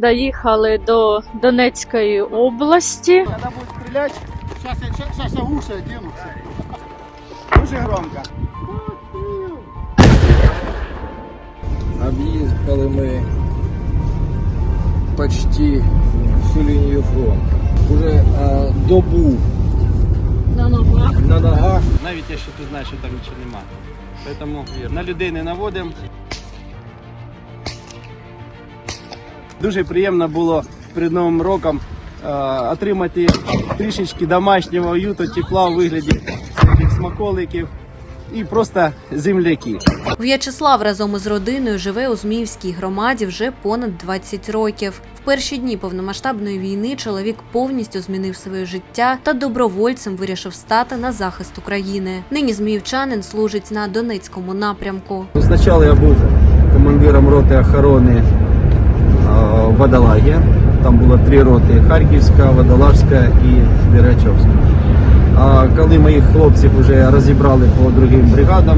Доїхали до Донецької області. Когда будет стрелять, сейчас я, сейчас я уши одену. Дуже громко. Об'їхали ми почти всю лінію фронту. Уже а, добу На ногах. на ногах. Навіть якщо ти знаєш, що там нічого немає. Тому на людей не наводимо. Дуже приємно було перед Новим роком е, отримати трішечки домашнього уюту, тепла у вигляді таких смаколиків і просто земляки. В'ячеслав разом із родиною живе у Зміївській громаді вже понад 20 років. В перші дні повномасштабної війни чоловік повністю змінив своє життя та добровольцем вирішив стати на захист України. Нині зміївчанин служить на Донецькому напрямку. Спочатку я був командиром роти охорони Водолагі. Там було три роти: Харківська, Водолажська і Дерачовська. А коли моїх хлопців вже розібрали по другим бригадам,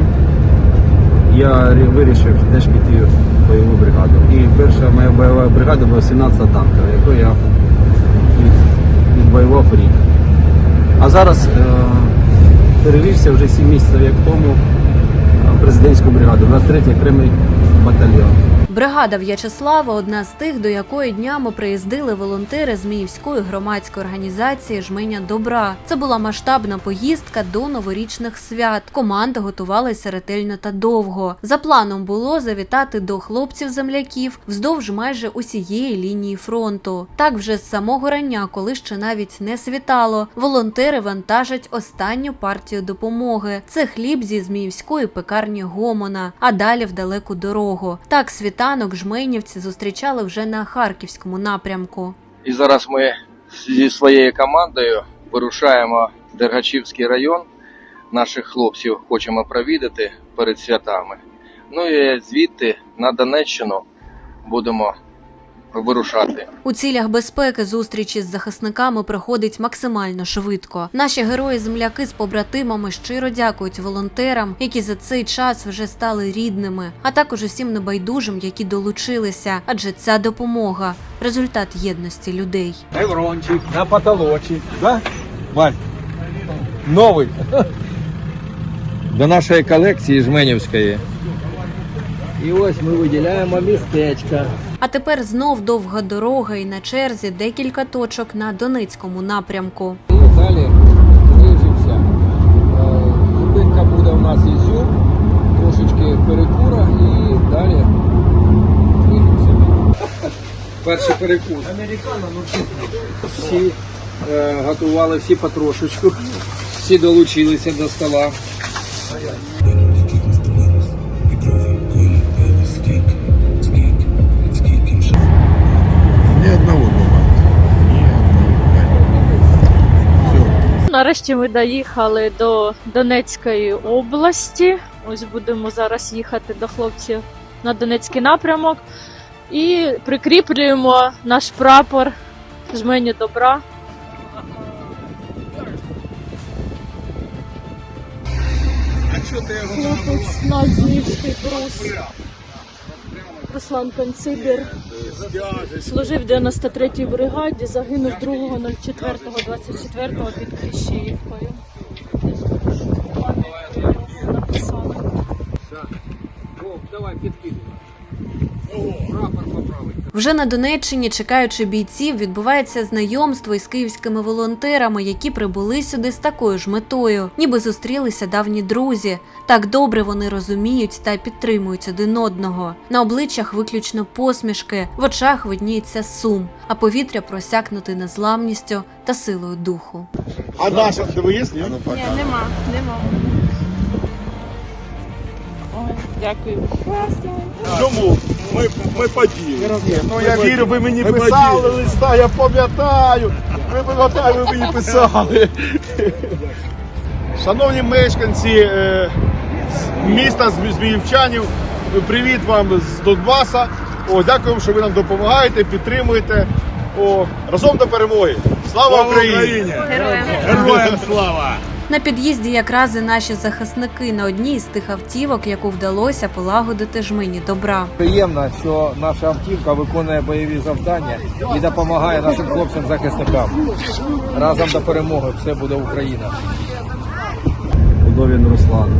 я вирішив теж піти в бойову бригаду. І перша моя бойова бригада була 17 танкова, яку я від- відвоював рік. А зараз е, перевівся вже 7 місяців як тому президентську бригаду, 23-й окремий батальйон. Бригада В'ячеслава одна з тих, до якої днями приїздили волонтери Зміївської громадської організації Жменя Добра. Це була масштабна поїздка до новорічних свят. Команда готувалася ретельно та довго. За планом було завітати до хлопців-земляків вздовж майже усієї лінії фронту. Так вже з самого рання, коли ще навіть не світало, волонтери вантажать останню партію допомоги. Це хліб зі зміївської пекарні Гомона, а далі в далеку дорогу. Так світанок жменівці зустрічали вже на харківському напрямку. І зараз ми зі своєю командою вирушаємо в Дергачівський район. Наших хлопців хочемо провідати перед святами. Ну і звідти на Донеччину будемо вирушати. У цілях безпеки зустрічі з захисниками проходить максимально швидко. Наші герої-земляки з побратимами щиро дякують волонтерам, які за цей час вже стали рідними, а також усім небайдужим, які долучилися. Адже ця допомога результат єдності людей. Еврончик, на потолочек, да? Валь, новий. До нашої колекції жменівської. І ось ми виділяємо містечко. А тепер знов довга дорога і на черзі декілька точок на Донецькому напрямку. І далі движемося. Е, Зупинка буде у нас Ізюм, трошечки перекура і далі движемося. Перший перекур. Всі е, готували, всі потрошечку. Всі долучилися до стола. Нарешті ми доїхали до Донецької області. Ось будемо зараз їхати до хлопців на Донецький напрямок і прикріплюємо наш прапор жмені добра. Хлопець наш Зміївський брус. Руслан Концибір служив в 93-й бригаді, загинув 2.04.24 під Кліщіївкою. Вже на Донеччині, чекаючи бійців, відбувається знайомство із київськими волонтерами, які прибули сюди з такою ж метою, ніби зустрілися давні друзі. Так добре вони розуміють та підтримують один одного. На обличчях виключно посмішки, в очах видніється сум, а повітря просякнути незламністю та силою духу. А наша, тебе є? Ні? Ні, нема, нема. Ой, дякую. Чому? Ми, ми поділи. Ну я вірю, ви мені писали листа, я пам'ятаю. Ви пам'ятаю, ви мені писали. Шановні мешканці е, міста Змі- Зміївчанів, привіт вам з Донбаса. О, дякуємо, що ви нам допомагаєте, підтримуєте. О, разом до перемоги. Слава! Україні! Героям слава! На під'їзді якраз і наші захисники на одній з тих автівок, яку вдалося полагодити жмені добра. Приємно, що наша автівка виконує бойові завдання і допомагає нашим хлопцям-захисникам. Разом до перемоги все буде Україна. Удовін Руслан.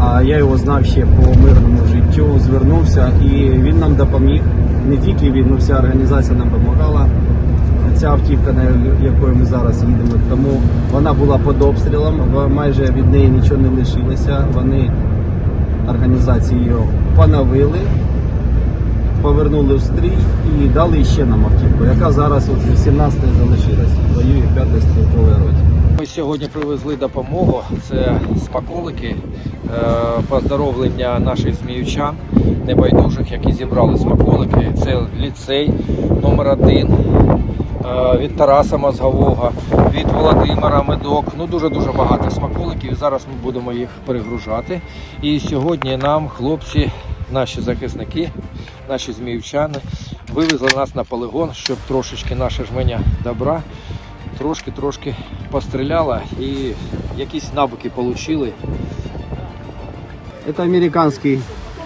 А я його знав ще по мирному життю, звернувся і він нам допоміг. Не тільки він, але вся організація нам допомагала. Ця автівка, на якою ми зараз їдемо, тому вона була під обстрілом, майже від неї нічого не лишилося. Вони організації її поновили, повернули в стрій і дали ще нам автівку, яка зараз от 18 залишилась. Воює 5 стрілковий роті. Ми сьогодні привезли допомогу. Це смаколики, е, поздоровлення наших зміючан, небайдужих, які зібрали смаколики. Це ліцей номер один е, від Тараса Мозгового, від Володимира Медок. Ну дуже дуже багато смаколиків. Зараз ми будемо їх перегружати. І сьогодні нам хлопці, наші захисники, наші зміївчани вивезли нас на полигон, щоб трошечки наше жменя добра трошки-трошки постріляла і якісь навики отримали. Это американский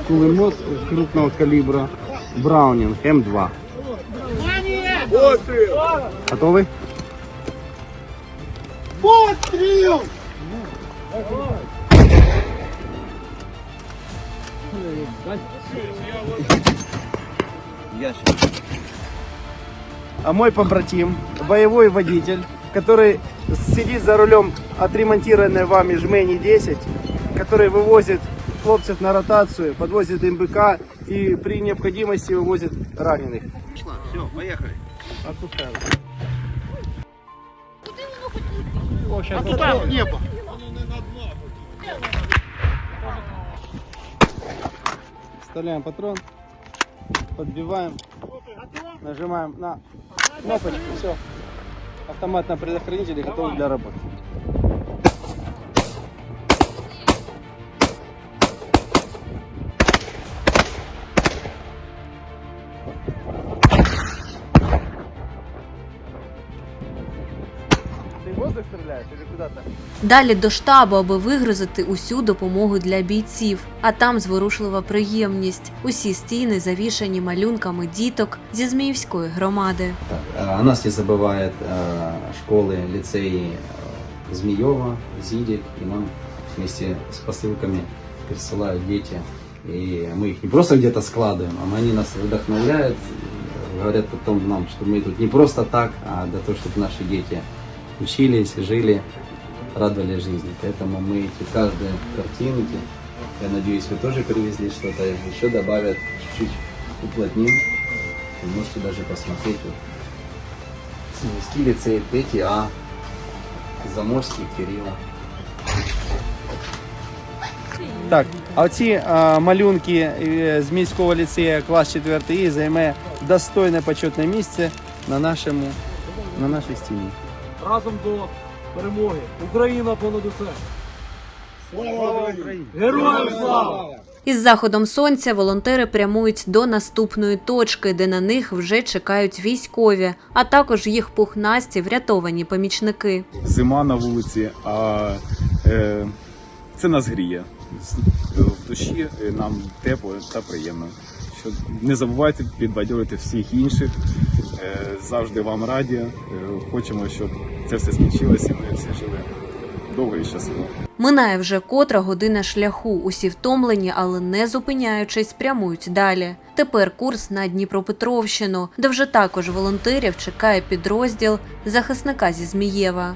кулемет крупного калибра Браунинг М2. Готовы? А мой побратим, боевой водитель, который сидит за рулем отремонтированной вами жмени 10, который вывозит хлопцев на ротацию, подвозит МБК и при необходимости вывозит раненых. Все, поехали. Отупело. Куди воно хоч летить? О, щас. Небо. Воно. Вставляем патрон, подбиваем, нажимаем на кнопочку, все. Автомат на предохранителе готов для работы. Ты в воздух стреляешь или куда-то? Далі до штабу, аби вигрузити усю допомогу для бійців. А там зворушлива приємність. Усі стіни завішані малюнками діток зі Зміївської громади. О нас не забывают э, школы, лицеи э, Змеева, Зидик, и нам вместе с посылками присылают дети. И мы их не просто где-то складываем, а они нас вдохновляют, э, говорят потом нам, что мы тут не просто так, а для того, чтобы наши дети учились, жили, радовали жизни. Поэтому мы эти каждые картинки, я надеюсь, вы тоже привезли что-то, еще добавят, чуть-чуть уплотним. Вы можете даже посмотреть вот Семейский лицей, третий А, Заморский Кирилла. Так, а оці а, малюнки е, з міського ліцею клас 4 І займе достойне почетне місце на нашому на нашій стіні. Разом до перемоги. Україна понад усе. Слава Україні! Героям слава! Із заходом сонця волонтери прямують до наступної точки, де на них вже чекають військові, а також їх пухнасті врятовані помічники. зима на вулиці, а е, це нас гріє. В душі е, нам тепло та приємно. Що не забувайте підбадьорити всіх інших. Е, завжди вам раді. Е, хочемо, щоб це все скінчилося, і ми всі жили довго і щасливо. Минає вже котра година шляху. Усі втомлені, але не зупиняючись, прямують далі. Тепер курс на Дніпропетровщину, де вже також волонтерів чекає підрозділ захисника зі Змієва.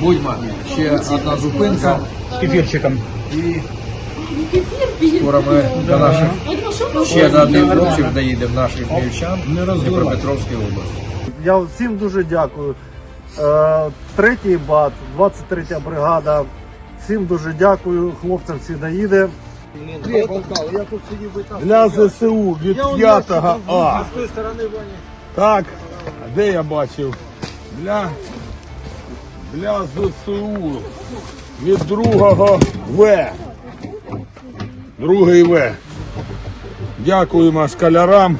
Будьмо, ще одна зупинка. Кефірчиком. І скоро ми до наших ще до одних хлопців доїдемо наших зміївчан Дніпропетровської області. Я всім дуже дякую. Е, Третій бат, 23 бригада. Всім дуже дякую. Хлопцям всі доїде. Для ЗСУ від 5 А. Так, де я бачив? Для, для ЗСУ від другого В. Другий В. Дякуємо школярам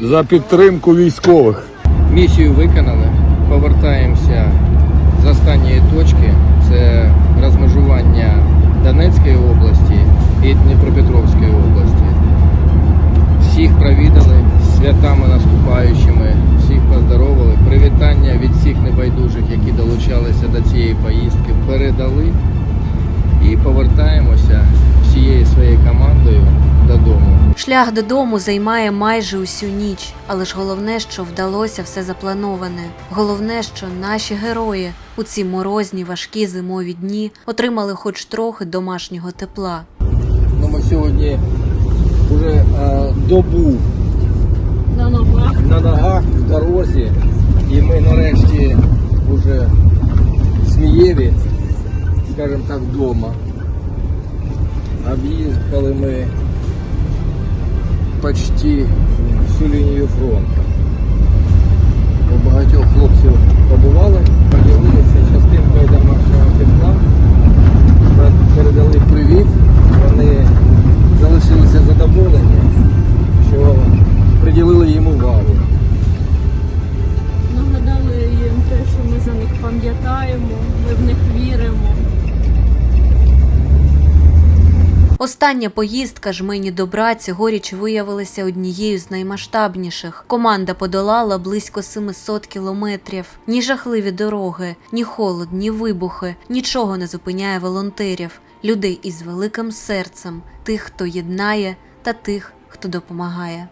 за підтримку військових. Місію виконали, повертаємося з останньої точки це розмежування Донецької області і Дніпропетровської області. Всіх провідали святами наступаючими, всіх поздоровили. Привітання від всіх небайдужих, які долучалися до цієї поїздки, передали і всією своєю командою додому. Шлях додому займає майже усю ніч, але ж головне, що вдалося все заплановане. Головне, що наші герої у ці морозні важкі зимові дні отримали хоч трохи домашнього тепла. Ну, ми сьогодні вже е, добу На ногах. на ногах в дорозі, і ми нарешті вже в Смієві, скажімо так, вдома. Об'їхали ми почти всю лінію фронту. У багатьох хлопців побували, поділилися частинкою домашнього тепла, Остання поїздка жмині добра цьогоріч виявилася однією з наймасштабніших. Команда подолала близько 700 кілометрів. Ні жахливі дороги, ні холод, ні вибухи, нічого не зупиняє волонтерів, людей із великим серцем, тих, хто єднає, та тих, хто допомагає.